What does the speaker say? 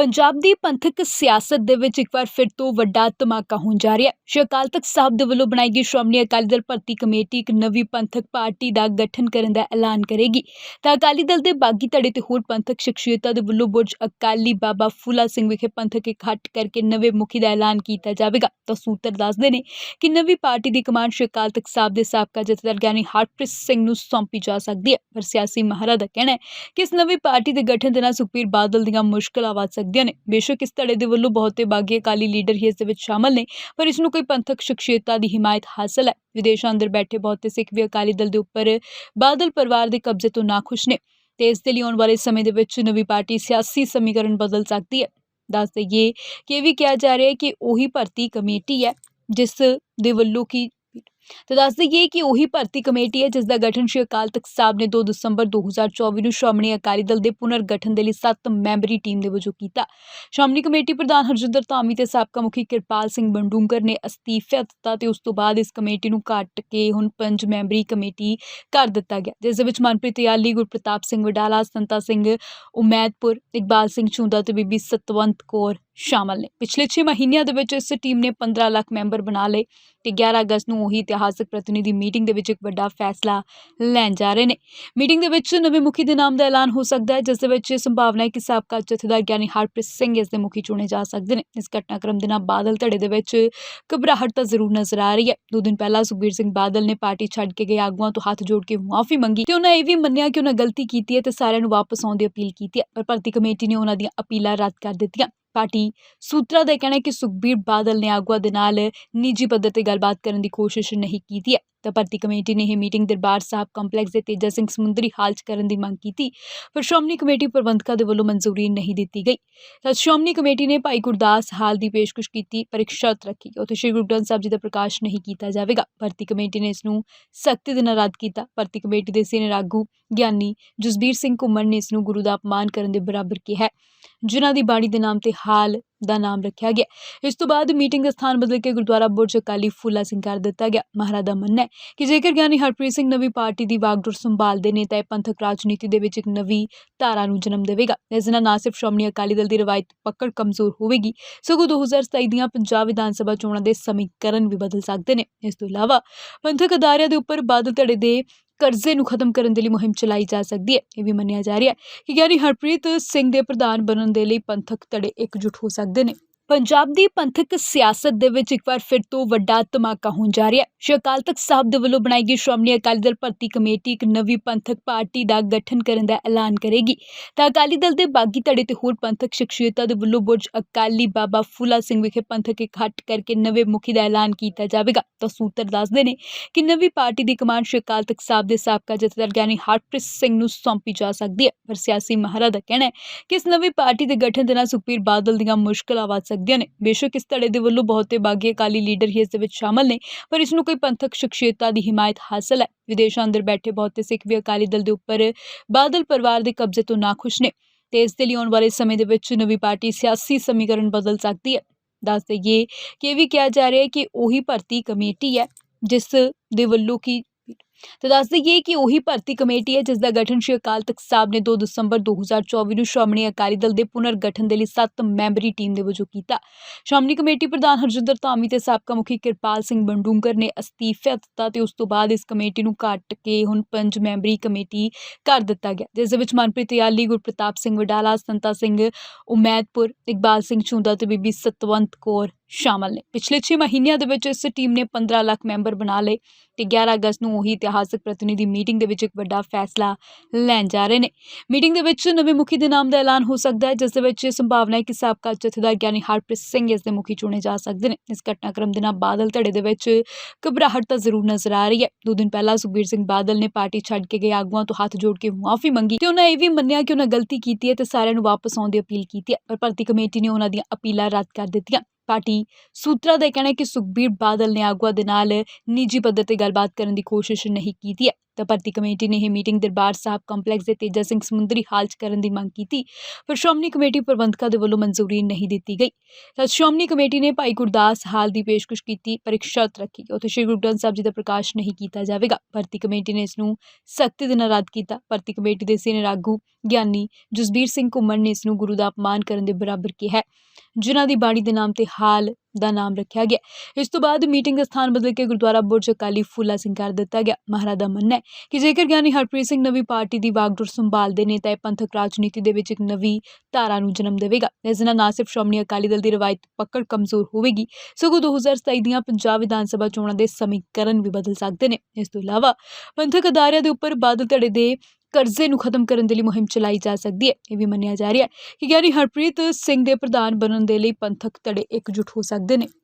ਪੰਜਾਬ ਦੀ ਪੰਥਕ ਸਿਆਸਤ ਦੇ ਵਿੱਚ ਇੱਕ ਵਾਰ ਫਿਰ ਤੋਂ ਵੱਡਾ ਧਮਾਕਾ ਹੋਣ ਜਾ ਰਿਹਾ ਹੈ। ਸ਼੍ਰੀ ਅਕਾਲ ਤਖਤ ਸਾਹਿਬ ਦੇ ਵੱਲੋਂ ਬਣਾਈ ਗਈ ਸ਼੍ਰੋਮਣੀ ਅਕਾਲੀ ਦਲ ਭਰਤੀ ਕਮੇਟੀ ਇੱਕ ਨਵੀਂ ਪੰਥਕ ਪਾਰਟੀ ਦਾ ਗਠਨ ਕਰਨ ਦਾ ਐਲਾਨ ਕਰੇਗੀ। ਤਾਂ ਅਕਾਲੀ ਦਲ ਦੇ ਬਾਗੀ ਧੜੇ ਤੇ ਹੋਰ ਪੰਥਕ ਸ਼ਖਸੀਅਤਾਂ ਦੇ ਵੱਲੋਂ ਬੁਰਜ ਅਕਾਲੀ ਬਾਬਾ ਫੂਲਾ ਸਿੰਘ ਵਿਖੇ ਪੰਥਕ ਇਕੱਠ ਕਰਕੇ ਨਵੇਂ ਮੁਖੀ ਦਾ ਐਲਾਨ ਕੀਤਾ ਜਾਵੇਗਾ। ਤਾਂ ਸੂਤਰ ਦੱਸਦੇ ਨੇ ਕਿ ਨਵੀਂ ਪਾਰਟੀ ਦੀ ਕਮਾਂਡ ਸ਼੍ਰੀ ਅਕਾਲ ਤਖਤ ਸਾਹਿਬ ਦੇ ਸਾਬਕਾ ਜਥੇਦਾਰ ਗਿਆਨੀ ਹਰਪ੍ਰੀਤ ਸਿੰਘ ਨੂੰ ਸੌਂਪੀ ਜਾ ਸਕਦੀ ਹੈ। ਪਰ ਸਿਆਸੀ ਮਹਾਰਾ ਦਾ ਕਹਿਣਾ ਹੈ ਕਿ ਇਸ ਨਵੀਂ ਪਾਰਟੀ ਦੇ ਗਠਨ ਦੇ ਨਾਲ ਸੁਖਬੀਰ ਬਾਦਲ ਦੀਆਂ ਮੁਸ਼ਕਲਾਂ ਵੱਧ ਸਕਦੀਆਂ ਨੇ। ਬੇਸ਼ੱਕ ਇਸ ਧੜੇ ਦੇ ਵੱਲੋਂ ਬਹੁਤੇ ਬਾਗੀ ਅਕਾਲੀ ਲੀਡਰ ਹੀ ਇਸ ਦੇ ਵਿੱਚ ਸ਼ਾਮਲ ਨੇ, ਪਰ ਇਸ ਨੂੰ ਕੋਈ ਪੰਥਕ ਸ਼ਖਸੀਅਤਾਂ ਦੀ ਹਿਮਾਇਤ ਹਾਸਲ ਹੈ। ਵਿਦੇਸ਼ਾਂ ਅੰਦਰ ਬੈਠੇ ਬਹੁਤੇ ਸਿੱਖ ਵੀ ਅਕਾਲੀ ਦਲ ਦੇ ਉੱਪਰ ਬਾਦਲ ਪਰਿਵਾਰ ਦੇ ਕਬਜ਼ੇ ਤੋਂ ਨਾਖੁਸ਼ ਨੇ। ਤੇ ਇਸ ਦੇ ਲਈ ਆਉਣ ਵਾਲੇ ਸਮੇਂ ਦੇ ਵਿੱਚ ਨਵੀਂ ਪਾਰਟੀ ਸਿਆਸੀ ਸਮੀਕਰਨ ਬਦਲ ਸਕਦੀ ਹੈ। ਦੱਸ ਦਈਏ ਕਿ ਇਹ ਵੀ ਕਿਹਾ ਜਾ ਰਿਹਾ ਹੈ ਕਿ ਉਹੀ ਭਰਤੀ ਕਮੇਟੀ ਹੈ, ਜਿਸ ਦੇ ਵੱਲੋਂ ਕਿ ਤੇ ਦੱਸ ਦਈਏ ਕਿ ਉਹੀ ਭਰਤੀ ਕਮੇਟੀ ਹੈ ਜਿਸ ਦਾ ਗਠਨ ਸ਼੍ਰੀ ਅਕਾਲ ਤਖਤ ਸਾਹਿਬ ਨੇ 2 ਦਸੰਬਰ 2024 ਨੂੰ ਸ਼੍ਰੋਮਣੀ ਅਕਾਲੀ ਦਲ ਦੇ ਪੁਨਰ ਗਠਨ ਦੇ ਲਈ 7 ਮੈਂਬਰੀ ਟੀਮ ਦੇ ਵਜੋਂ ਕੀਤਾ। ਸ਼੍ਰੋਮਣੀ ਕਮੇਟੀ ਪ੍ਰਧਾਨ ਹਰਜਿੰਦਰ ਧਾਮੀ ਤੇ ਸਾਬਕਾ ਮੁਖੀ ਕਿਰਪਾਲ ਸਿੰਘ ਬੰਡੂੰਗਰ ਨੇ ਅਸਤੀਫਾ ਦਿੱਤਾ ਤੇ ਉਸ ਤੋਂ ਬਾਅਦ ਇਸ ਕਮੇਟੀ ਨੂੰ ਕੱਟ ਕੇ ਹੁਣ ਪੰਜ ਮੈਂਬਰੀ ਕਮੇਟੀ ਕਰ ਦਿੱਤਾ ਗਿਆ। ਜਿਸ ਦੇ ਵਿੱਚ ਮਨਪ੍ਰੀਤ ਯਾਲੀ, ਗੁਰਪ੍ਰਤਾਪ ਸਿੰਘ ਵਡਾਲਾ, ਸੰਤਾ ਸਿੰਘ ਉਮੈਦਪੁਰ, ਇਕਬਾਲ ਸਿੰਘ ਚੁੰਦਾ ਤੇ ਬੀਬੀ ਸਤਵੰਤ ਕੌਰ ਸ਼ਾਮਲ ਨੇ। ਪਿਛਲੇ 6 ਮਹੀਨਿਆਂ ਦੇ ਵਿੱਚ ਇਸ ਟੀਮ ਨੇ 15 ਲੱਖ ਮੈਂਬਰ ਬਣਾ ਲਏ ਤੇ 11 ਅਗਸਤ ਨੂੰ ਉਹੀ ਇਤਿਹਾਸਕ ਪ੍ਰਤੀਨਿਧੀ ਮੀਟਿੰਗ ਦੇ ਵਿੱਚ ਇੱਕ ਵੱਡਾ ਫੈਸਲਾ ਲੈਣ ਜਾ ਰਹੇ ਨੇ। ਮੀਟਿੰਗ ਦੇ ਵਿੱਚ ਨਵੇਂ ਮੁਖੀ ਦੇ ਨਾਮ ਦਾ ਐਲਾਨ ਹੋ ਸਕਦਾ ਹੈ, ਜਿਸ ਦੇ ਵਿੱਚ ਸੰਭਾਵਨਾ ਹੈ ਕਿ ਸਾਬਕਾ ਜਥੇਦਾਰ ਗਿਆਨੀ ਹਰਪ੍ਰੀਤ ਸਿੰਘ ਇਸ ਦੇ ਮੁਖੀ ਚੁਣੇ ਜਾ ਸਕਦੇ ਨੇ। ਇਸ ਘਟਨਾਕ੍ਰਮ ਦੇ ਨਾਲ ਬਾਦਲ ਧੜੇ ਦੇ ਵਿੱਚ ਘਬਰਾਹਟ ਤਾਂ ਜ਼ਰੂਰ ਨਜ਼ਰ ਆ ਰਹੀ ਹੈ। ਦੋ ਦਿਨ ਪਹਿਲਾਂ ਸੁਖਬੀਰ ਸਿੰਘ ਬਾਦਲ ਨੇ ਪਾਰਟੀ ਛੱਡ ਕੇ ਗਏ ਆਗੂਆਂ ਤੋਂ ਹੱਥ ਜੋੜ ਕੇ ਮੁਆਫੀ ਮੰਗੀ ਤੇ ਉਹਨਾਂ ਇਹ ਵੀ ਮੰਨਿਆ ਕਿ ਉਹਨਾਂ ਗਲਤੀ ਕੀਤੀ ਹੈ ਤੇ ਸਾਰਿਆਂ ਨੂੰ ਵਾਪਸ ਆਉਣ ਦੀ ਅਪੀਲ ਕੀਤੀ ਹੈ। ਪਰ ਭਰਤੀ ਕਮੇਟੀ ਨੇ ਉਹਨਾਂ ਦੀਆਂ ਅਪੀਲਾਂ ਰੱਦ ਕਰ ਦਿੱਤੀਆਂ। ਪਾਰਟੀ। ਸੂਤਰਾਂ ਦਾ ਕਹਿਣਾ ਹੈ ਕਿ ਸੁਖਬੀਰ ਬਾਦਲ ਨੇ ਆਗੂਆਂ ਦੇ ਨਾਲ ਨਿੱਜੀ ਪੱਧਰ ਤੇ ਗੱਲਬਾਤ ਕਰਨ ਦੀ ਕੋਸ਼ਿਸ਼ ਨਹੀਂ ਕੀਤੀ ਹੈ। ਤਾਂ ਭਰਤੀ ਕਮੇਟੀ ਨੇ ਇਹ ਮੀਟਿੰਗ ਦਰਬਾਰ ਸਾਹਿਬ ਕੰਪਲੈਕਸ ਦੇ ਤੇਜਾ ਸਿੰਘ ਸਮੁੰਦਰੀ ਹਾਲ 'ਚ ਕਰਨ ਦੀ ਮੰਗ ਕੀਤੀ, ਪਰ ਸ਼੍ਰੋਮਣੀ ਕਮੇਟੀ ਪ੍ਰਬੰਧਕਾਂ ਦੇ ਵੱਲੋਂ ਮਨਜ਼ੂਰੀ ਨਹੀਂ ਦਿੱਤੀ ਗਈ। ਤਾਂ ਸ਼੍ਰੋਮਣੀ ਕਮੇਟੀ ਨੇ ਭਾਈ ਗੁਰਦਾਸ ਹਾਲ ਦੀ ਪੇਸ਼ਕਸ਼ ਕੀਤੀ, ਪਰ ਇੱਕ ਸ਼ਰਤ ਰੱਖੀ ਉੱਥੇ ਸ਼੍ਰੀ ਗੁਰੂ ਗ੍ਰੰਥ ਸਾਹਿਬ ਜੀ ਦਾ ਪ੍ਰਕਾਸ਼ ਨਹੀਂ ਕੀਤਾ ਜਾਵੇਗਾ। ਭਰਤੀ ਕਮੇਟੀ ਨੇ ਇਸ ਨੂੰ ਸਖਤੀ ਦੇ ਨਾਲ ਰੱਦ ਕੀਤਾ। ਭਰਤੀ ਕਮੇਟੀ ਦੇ ਸੀਨੀਅਰ ਆਗੂ ਗਿਆਨੀ ਜਸਬੀਰ ਸਿੰਘ ਘੁੰਮਣ ਨੇ ਇਸ ਨੂੰ ਗੁਰੂ ਦਾ ਅਪਮਾਨ ਕਰਨ ਦੇ ਬਰਾਬਰ ਕਿਹਾ ਜਿਨ੍ਹਾਂ ਦੀ ਬਾਣੀ ਦੇ ਨਾਮ ਤੇ ਹਾਲ ਦਾ ਨਾਮ ਰੱਖਿਆ ਗਿਆ। ਇਸ ਤੋਂ ਬਾਅਦ ਮੀਟਿੰਗ ਦਾ ਸਥਾਨ ਬਦਲ ਕੇ ਗੁਰਦੁਆਰਾ ਬੁਰਜ ਅਕਾਲੀ ਫੂਲਾ ਸਿੰਘ ਕਰ ਦਿੱਤਾ ਗਿਆ। ਮਹਾਰਾਜ ਦਾ ਮੰਨਣਾ ਹੈ ਕਿ ਜੇਕਰ ਗਿਆਨੀ ਹਰਪ੍ਰੀਤ ਸਿੰਘ ਨਵੀਂ ਪਾਰਟੀ ਦੀ ਵਾਗਡੋਰ ਸੰਭਾਲਦੇ ਨੇ, ਤਾਂ ਇਹ ਪੰਥਕ ਰਾਜਨੀਤੀ ਦੇ ਵਿੱਚ ਇੱਕ ਨਵੀਂ ਧਾਰਾ ਨੂੰ ਜਨਮ ਦੇਵੇਗਾ। ਇਸ ਨਾਲ ਨਾ ਸਿਰਫ ਸ਼੍ਰੋਮਣੀ ਅਕਾਲੀ ਦਲ ਦੀ ਰਵਾਇਤ ਪਕੜ ਕਮਜ਼ੋਰ ਹੋਵੇਗੀ, ਸਗੋਂ 2027 ਦੀਆਂ ਪੰਜਾਬ ਵਿਧਾਨ ਸਭਾ ਚੋਣਾਂ ਦੇ ਸਮੀਕਰਨ ਵੀ ਬਦਲ ਸਕਦੇ ਨੇ। ਇਸ ਤੋਂ ਇਲਾਵਾ ਪੰਥਕ ਅਦਾਰਿਆਂ ਦੇ ਉੱਪਰ ਬਾਦਲ ਧੜੇ ਦੇ ਕਰਜ਼ੇ ਨੂੰ ਖਤਮ ਕਰਨ ਦੇ ਲਈ ਮੁਹਿੰਮ ਚਲਾਈ ਜਾ ਸਕਦੀ ਹੈ। ਇਹ ਵੀ ਮੰਨਿਆ ਜਾ ਰਿਹਾ ਹੈ ਕਿ ਗਿਆਨੀ ਹਰਪ੍ਰੀਤ ਸਿੰਘ ਦੇ ਪ੍ਰਧਾਨ ਬਣਨ ਦੇ ਲਈ ਪੰਥਕ ਧੜੇ ਇਕਜੁੱਟ ਹੋ ਸਕਦੇ ਨੇ। ਪੰਜਾਬ ਦੀ ਪੰਥਕ ਸਿਆਸਤ ਦੇ ਵਿੱਚ ਇੱਕ ਵਾਰ ਫਿਰ ਤੋਂ ਵੱਡਾ ਧਮਾਕਾ ਹੋਣ ਜਾ ਰਿਹਾ ਹੈ। ਸ਼੍ਰੀ ਅਕਾਲ ਤਖਤ ਸਾਹਿਬ ਦੇ ਵੱਲੋਂ ਬਣਾਈ ਗਈ ਸ਼੍ਰੋਮਣੀ ਅਕਾਲੀ ਦਲ ਭਰਤੀ ਕਮੇਟੀ ਇੱਕ ਨਵੀਂ ਪੰਥਕ ਪਾਰਟੀ ਦਾ ਗਠਨ ਕਰਨ ਦਾ ਐਲਾਨ ਕਰੇਗੀ। ਤਾਂ ਅਕਾਲੀ ਦਲ ਦੇ ਬਾਗੀ ਧੜੇ ਤੇ ਹੋਰ ਪੰਥਕ ਸ਼ਖਸੀਅਤਾਂ ਦੇ ਵੱਲੋਂ ਬੁਰਜ ਅਕਾਲੀ ਬਾਬਾ ਫੂਲਾ ਸਿੰਘ ਵਿਖੇ ਪੰਥਕ ਇਕੱਠ ਕਰਕੇ ਨਵੇਂ ਮੁਖੀ ਦਾ ਐਲਾਨ ਕੀਤਾ ਜਾਵੇਗਾ। ਤਾਂ ਸੂਤਰ ਦੱਸਦੇ ਨੇ ਕਿ ਨਵੀਂ ਪਾਰਟੀ ਦੀ ਕਮਾਂਡ ਸ਼੍ਰੀ ਅਕਾਲ ਤਖਤ ਸਾਹਿਬ ਦੇ ਸਾਬਕਾ ਜਥੇਦਾਰ ਗਿਆਨੀ ਹਰਪ੍ਰੀਤ ਸਿੰਘ ਨੂੰ ਸੌਂਪੀ ਜਾ ਸਕਦੀ ਹੈ। ਪਰ ਸਿਆਸੀ ਮਹਾਰਾ ਦਾ ਕਹਿਣਾ ਹੈ ਕਿ ਇਸ ਨਵੀਂ ਪਾਰਟੀ ਦੇ ਗਠਨ ਦੇ ਨਾਲ ਸੁਖਬੀਰ ਬਾਦਲ ਦੀਆਂ ਮੁਸ਼ਕਲਾਂ ਵੱਧ ਸਕਦੀਆਂ ਨੇ। ਬੇਸ਼ੱਕ ਇਸ ਧੜੇ ਦੇ ਵੱਲੋਂ ਬਹੁਤੇ ਬਾਗੀ ਅਕਾਲੀ ਲੀਡਰ ਹੀ ਇਸ ਦੇ ਵਿੱਚ ਸ਼ਾਮਲ ਨੇ, ਪਰ ਇਸ ਨੂੰ ਕੋਈ ਪੰਥਕ ਸ਼ਖਸੀਅਤਾਂ ਦੀ ਹਿਮਾਇਤ ਹਾਸਲ ਹੈ। ਵਿਦੇਸ਼ਾਂ ਅੰਦਰ ਬੈਠੇ ਬਹੁਤੇ ਸਿੱਖ ਵੀ ਅਕਾਲੀ ਦਲ ਦੇ ਉੱਪਰ ਬਾਦਲ ਪਰਿਵਾਰ ਦੇ ਕਬਜ਼ੇ ਤੋਂ ਨਾਖੁਸ਼ ਨੇ ਤੇ ਇਸ ਦੇ ਲਈ ਆਉਣ ਵਾਲੇ ਸਮੇਂ ਦੇ ਵਿੱਚ ਨਵੀਂ ਪਾਰਟੀ ਸਿਆਸੀ ਸਮੀਕਰਨ ਬਦਲ ਸਕਦੀ ਹੈ। ਦੱਸ ਦਈਏ ਕਿ ਇਹ ਵੀ ਕਿਹਾ ਜਾ ਰਿਹਾ ਹੈ ਕਿ ਉਹੀ ਭਰਤੀ ਕਮੇਟੀ ਹੈ, ਜਿਸ ਦੇ ਵੱਲੋਂ ਕਿ ਤੇ ਦੱਸ ਦਈਏ ਕਿ ਉਹੀ ਭਰਤੀ ਕਮੇਟੀ ਹੈ ਜਿਸ ਦਾ ਗਠਨ ਸ਼੍ਰੀ ਅਕਾਲ ਤਖਤ ਸਾਹਿਬ ਨੇ 2 ਦਸੰਬਰ 2024 ਨੂੰ ਸ਼੍ਰੋਮਣੀ ਅਕਾਲੀ ਦਲ ਦੇ ਪੁਨਰ ਗਠਨ ਦੇ ਲਈ 7 ਮੈਂਬਰੀ ਟੀਮ ਦੇ ਵਜੋਂ ਕੀਤਾ। ਸ਼੍ਰੋਮਣੀ ਕਮੇਟੀ ਪ੍ਰਧਾਨ ਹਰਜਿੰਦਰ ਧਾਮੀ ਤੇ ਸਾਬਕਾ ਮੁਖੀ ਕਿਰਪਾਲ ਸਿੰਘ ਬੰਡੂੰਗਰ ਨੇ ਅਸਤੀਫਾ ਦਿੱਤਾ ਤੇ ਉਸ ਤੋਂ ਬਾਅਦ ਇਸ ਕਮੇਟੀ ਨੂੰ ਕੱਟ ਕੇ ਹੁਣ ਪੰਜ ਮੈਂਬਰੀ ਕਮੇਟੀ ਕਰ ਦਿੱਤਾ ਗਿਆ। ਜਿਸ ਦੇ ਵਿੱਚ ਮਨਪ੍ਰੀਤ ਯਾਲੀ, ਗੁਰਪ੍ਰਤਾਪ ਸਿੰਘ ਵਡਾਲਾ, ਸੰਤਾ ਸਿੰਘ ਉਮੈਦਪੁਰ, ਇਕਬਾਲ ਸਿੰਘ ਚੁੰਦਾ ਤੇ ਬੀਬੀ ਸਤਵੰਤ ਕੌਰ ਸ਼ਾਮਲ ਨੇ। ਪਿਛਲੇ 6 ਮਹੀਨਿਆਂ ਦੇ ਵਿੱਚ ਇਸ ਟੀਮ ਨੇ 15 ਲੱਖ ਮੈਂਬਰ ਬਣਾ ਲਏ ਤੇ 11 ਅਗਸਤ ਨੂੰ ਉਹੀ ਇਤਿਹਾਸਕ ਪ੍ਰਤੀਨਿਧੀ ਮੀਟਿੰਗ ਦੇ ਵਿੱਚ ਇੱਕ ਵੱਡਾ ਫੈਸਲਾ ਲੈਣ ਜਾ ਰਹੇ ਨੇ। ਮੀਟਿੰਗ ਦੇ ਵਿੱਚ ਨਵੇਂ ਮੁਖੀ ਦੇ ਨਾਮ ਦਾ ਐਲਾਨ ਹੋ ਸਕਦਾ ਹੈ, ਜਿਸ ਦੇ ਵਿੱਚ ਸੰਭਾਵਨਾ ਹੈ ਕਿ ਸਾਬਕਾ ਜਥੇਦਾਰ ਗਿਆਨੀ ਹਰਪ੍ਰੀਤ ਸਿੰਘ ਇਸ ਦੇ ਮੁਖੀ ਚੁਣੇ ਜਾ ਸਕਦੇ ਨੇ। ਇਸ ਘਟਨਾਕ੍ਰਮ ਦੇ ਨਾਲ ਬਾਦਲ ਧੜੇ ਦੇ ਵਿੱਚ ਘਬਰਾਹਟ ਤਾਂ ਜ਼ਰੂਰ ਨਜ਼ਰ ਆ ਰਹੀ ਹੈ। ਦੋ ਦਿਨ ਪਹਿਲਾਂ ਸੁਖਬੀਰ ਸਿੰਘ ਬਾਦਲ ਨੇ ਪਾਰਟੀ ਛੱਡ ਕੇ ਗਏ ਆਗੂਆਂ ਤੋਂ ਹੱਥ ਜੋੜ ਕੇ ਮੁਆਫੀ ਮੰਗੀ ਤੇ ਉਹਨਾਂ ਇਹ ਵੀ ਮੰਨਿਆ ਕਿ ਉਹਨਾਂ ਗਲਤੀ ਕੀਤੀ ਹੈ ਤੇ ਸਾਰਿਆਂ ਨੂੰ ਵਾਪਸ ਆਉਣ ਦੀ ਅਪੀਲ ਕੀਤੀ ਹੈ, ਪਰ ਭਰਤੀ ਕਮੇਟੀ ਨੇ ਉਹਨਾਂ ਦੀਆਂ ਅਪੀਲਾਂ ਰੱਦ ਕਰ ਦਿੱਤੀਆਂ। ਪਾਰਟੀ ਸੂਤਰਾਂ ਦਾ ਕਹਿਣਾ ਹੈ ਕਿ ਸੁਖਬੀਰ ਬਾਦਲ ਨੇ ਆਗੂਆਂ ਦੇ ਨਾਲ ਨਿੱਜੀ ਪੱਧਰ ਤੇ ਗੱਲਬਾਤ ਕਰਨ ਦੀ ਕੋਸ਼ਿਸ਼ ਨਹੀਂ ਕੀਤੀ ਹੈ। ਤਾਂ ਭਰਤੀ ਕਮੇਟੀ ਨੇ ਇਹ ਮੀਟਿੰਗ ਦਰਬਾਰ ਸਾਹਿਬ ਕੰਪਲੈਕਸ ਦੇ ਤੇਜਾ ਸਿੰਘ ਸਮੁੰਦਰੀ ਹਾਲ 'ਚ ਕਰਨ ਦੀ ਮੰਗ ਕੀਤੀ। ਪਰ ਸ਼੍ਰੋਮਣੀ ਕਮੇਟੀ ਪ੍ਰਬੰਧਕਾਂ ਦੇ ਵੱਲੋਂ ਮਨਜ਼ੂਰੀ ਨਹੀਂ ਦਿੱਤੀ ਗਈ। ਤਾਂ ਸ਼੍ਰੋਮਣੀ ਕਮੇਟੀ ਨੇ ਭਾਈ ਗੁਰਦਾਸ ਹਾਲ ਦੀ ਪੇਸ਼ਕਸ਼ ਕੀਤੀ ਪਰ ਇੱਕ ਰੱਖੀ। ਉੱਥੇ ਸ਼੍ਰੀ ਗੁਰੂ ਗ੍ਰੰਥ ਸਾਹਿਬ ਜੀ ਦਾ ਪ੍ਰਕਾਸ਼ ਨਹੀਂ ਕੀਤਾ ਜਾਵੇਗਾ। ਭਰਤੀ ਕਮੇਟੀ ਨੇ ਇਸ ਨੂੰ ਸਖਤੀ ਦੇ ਨਾਲ ਰੱਦ ਕੀਤਾ। ਭਰਤੀ ਕਮੇਟੀ ਦੇ ਸੀਨੀਅਰ ਆਗੂ ਗਿਆਨੀ ਜਸਬੀਰ ਸਿੰਘ ਘੁੰਮਣ ਨੇ ਇਸ ਨੂੰ ਗੁਰੂ ਦਾ ਅਪਮਾਨ ਕਰਨ ਦੇ ਬਰਾਬਰ ਕਿਹਾ ਹੈ। ਜਿਨ੍ਹਾਂ ਦੀ ਬਾਣੀ ਦੇ ਨਾਮ ਤੇ ਹਾਲ ਦਾ ਨਾਮ ਰੱਖਿਆ ਗਿਆ। ਇਸ ਤੋਂ ਬਾਅਦ ਮੀਟਿੰਗ ਦਾ ਸਥਾਨ ਬਦਲ ਕੇ ਗੁਰਦੁਆਰਾ ਬੁਰਜ ਅਕਾਲੀ ਫੂਲਾ ਸਿੰਘ ਕਰ ਦਿੱਤਾ ਗਿਆ। ਮਹਾਰਾਜ ਦਾ ਮੰਨਣਾ ਹੈ ਕਿ ਜੇਕਰ ਗਿਆਨੀ ਹਰਪ੍ਰੀਤ ਸਿੰਘ ਨਵੀਂ ਪਾਰਟੀ ਦੀ ਵਾਗਡੋਰ ਸੰਭਾਲਦੇ ਨੇ ਤਾਂ ਇਹ ਪੰਥਕ ਰਾਜਨੀਤੀ ਦੇ ਵਿੱਚ ਇੱਕ ਨਵੀਂ ਧਾਰਾ ਨੂੰ ਜਨਮ ਦੇਵੇਗਾ। ਇਸ ਨਾਲ ਨਾ ਸਿਰਫ ਸ਼੍ਰੋਮਣੀ ਅਕਾਲੀ ਦਲ ਦੀ ਰਵਾਇਤ ਪਕੜ ਕਮਜ਼ੋਰ ਹੋਵੇਗੀ, ਸਗੋਂ 2027 ਦੀਆਂ ਪੰਜਾਬ ਵਿਧਾਨ ਸਭਾ ਚੋਣਾਂ ਦੇ ਸਮੀਕਰਨ ਵੀ ਬਦਲ ਸਕਦੇ ਨੇ। ਇਸ ਤੋਂ ਇਲਾਵਾ ਪੰਥਕ ਅਦਾਰਿਆਂ ਦੇ ਉੱਪਰ ਬਾਦਲ ਧੜੇ ਦੇ ਕਰਜ਼ੇ ਨੂੰ ਖਤਮ ਕਰਨ ਦੇ ਲਈ ਮੁਹਿੰਮ ਚਲਾਈ ਜਾ ਸਕਦੀ ਹੈ। ਇਹ ਵੀ ਮੰਨਿਆ ਜਾ ਰਿਹਾ ਹੈ ਕਿ ਗਿਆਨੀ ਹਰਪ੍ਰੀਤ ਸਿੰਘ ਦੇ ਪ੍ਰਧਾਨ ਬਣਨ ਦੇ ਲਈ ਪੰਥਕ ਧੜੇ ਇਕਜੁੱਟ ਹੋ ਸਕਦੇ ਨੇ।